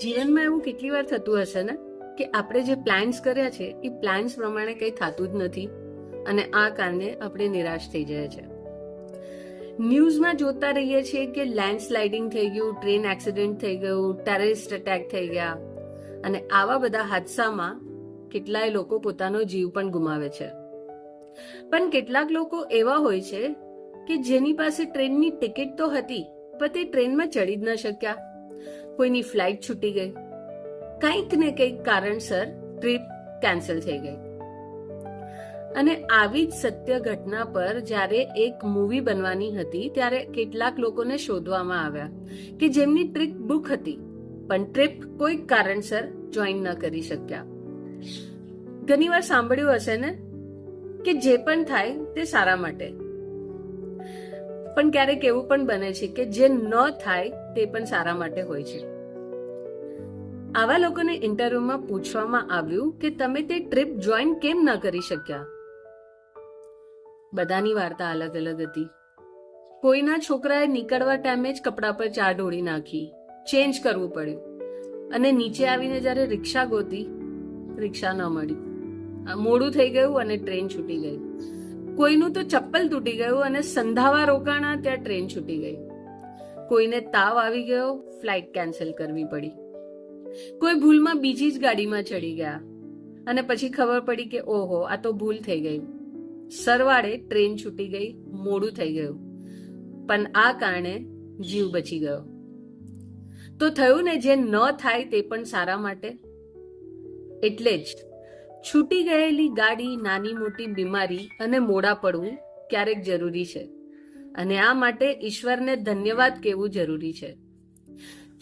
જીવનમાં એવું કેટલી વાર થતું હશે ને કે આપણે જે પ્લાન્સ કર્યા છે, એ પ્લાન્સ પ્રમાણે કંઈ થતું જ નથી અને આ કારણે આપણે નિરાશ થઈ જાય છે ન્યૂઝમાં જોતા રહીએ છીએ કે લેન્ડસ્લાઇડિંગ થઈ ગયું ટ્રેન એક્સિડન્ટ થઈ ગયું ટેરરિસ્ટ અટેક થઈ ગયા અને આવા બધા હાદસામાં કેટલાય લોકો પોતાનો જીવ પણ ગુમાવે છે. પણ કેટલાક લોકો એવા હોય છે કે જેની પાસે ટ્રેનની ટિકિટ તો હતી, પણ તે ટ્રેનમાં ચડી જ ન શક્યા. કોઈની ફ્લાઇટ છૂટી ગઈ. કંઈક ને કંઈક કારણસર ટ્રીપ કેન્સલ થઈ ગઈ. અને આવી જ સત્ય ઘટના પર જ્યારે એક મૂવી બનવાની હતી, ત્યારે કેટલાક લોકોને શોધવામાં આવ્યા કે જેમની ટ્રીપ બુક હતી, પણ ટ્રીપ કોઈક કારણસર જોઈન ન કરી શક્યા. ઘણીવાર સાંભળ્યું હશે ને? કે જે પણ થાય તે સારા માટે. પણ ક્યારેક એવું પણ બને છે કે જે ન થાય તે પણ સારા માટે હોય છે. આવા લોકોને ઇન્ટરવ્યુમાં પૂછવામાં આવ્યું કે તમે તે ટ્રીપ જોઈન કેમ ન કરી શક્યા? બધાની વાર્તા અલગ અલગ હતી. કોઈના છોકરાએ નીકળવા ટાઈમે જ કપડા પર ચા ઢોળી નાખી ચેન્જ કરવું પડ્યું. અને નીચે આવીને જ્યારે રિક્ષા ગોતી, રિક્ષા ન મળી. મોડું થઈ ગયું અને ટ્રેન છૂટી ગઈ. કોઈનું તો ચપ્પલ તૂટી ગયું અને સંધાવા રોકાણા ત્યાં ટ્રેન છૂટી ગઈ. કોઈને તાવ આવી ગયો, ફ્લાઇટ કેન્સલ કરવી પડી. કોઈ ભૂલમાં બીજી જ ગાડીમાં ચડી ગયા. અને પછી ખબર પડી કે ઓહો, આ તો ભૂલ થઈ ગઈ. સરવાળે ટ્રેન છૂટી ગઈ, મોડું થઈ ગયું. પણ આ કારણે જીવ બચી ગયો. તો થયું ને જે ન થાય તે પણ સારા માટે? એટલે જ છૂટી ગયેલી ગાડી, નાની મોટી બીમારી અને મોડા પડવું ક્યારેક જરૂરી છે. અને આ માટે ઈશ્વરને ધન્યવાદ કહેવું જરૂરી છે.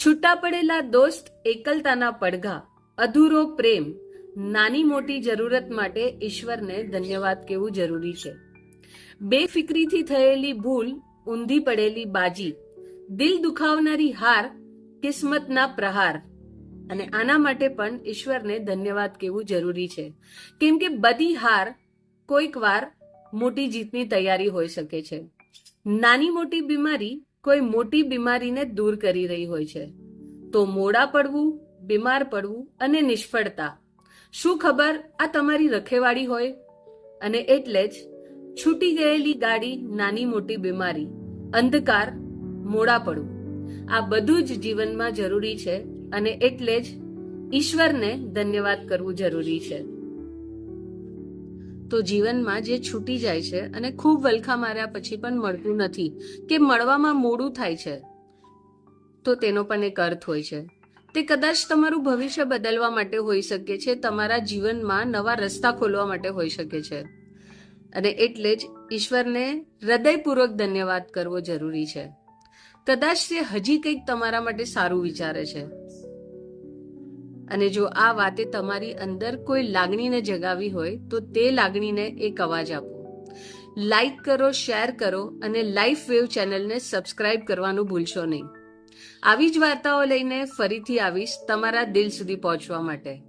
છૂટા પડેલા દોસ્ત, એકલતાના પડઘા, અધૂરો પ્રેમ, નાની મોટી જરૂરત માટે ઈશ્વરને ધન્યવાદ કહેવું જરૂરી છે. બેફિકરીથી થયેલી ભૂલ, ઊંધી પડેલી બાજી, દિલ દુખાવનારી હાર, કિસ્મતના પ્રહાર અને આના માટે પણ ઈશ્વરને ધન્યવાદ કહેવું જરૂરી છે. કેમ કે બધી હાર કોઈક વાર મોટી જીતની તૈયારી હોઈ શકે છે. નાની મોટી બીમારી કોઈ મોટી બીમારીને દૂર કરી રહી હોય છે. તો મોડા પડવું, બીમાર પડવું અને નિષ્ફળતા. શું ખબર આ તમારી રખેવાળી હોય? અને એટલે જ છૂટી ગયેલી ગાડી નાની મોટી બીમારી, અંધકાર, મોડા પડવું. આ બધું જ જીવનમાં જરૂરી છે. અને એટલે જ ઈશ્વરને ધન્યવાદ કરવું જરૂરી છે. તો જીવનમાં જે છૂટી જાય છે અને ખૂબ વલખા માર્યા પછી પણ મળતું નથી કે મળવામાં મોડું થાય છે, તો તેનો પણ એક અર્થ હોય છે. તે કદાચ તમારું ભવિષ્ય બદલવા માટે હોઈ શકે છે, તમારા જીવનમાં નવા રસ્તા ખોલવા માટે હોઈ શકે છે. અને એટલે જ ઈશ્વરને હૃદયપૂર્વક ધન્યવાદ કરવો જરૂરી છે. કદાચ તે હજી કંઈક તમારા માટે સારું વિચારે છે. અને જો આ વાતે તમારી અંદર કોઈ લાગણીને જગાવી હોય, તો તે લાગણીને એક અવાજ આપો. લાઈક કરો શેર કરો અને લાઈફ વેવ ચેનલને સબસ્ક્રાઇબ કરવાનું ભૂલશો નહીં. આવી જ વાર્તાઓ લઈને ફરીથી આવીશ તમારા દિલ સુધી પહોંચવા માટે.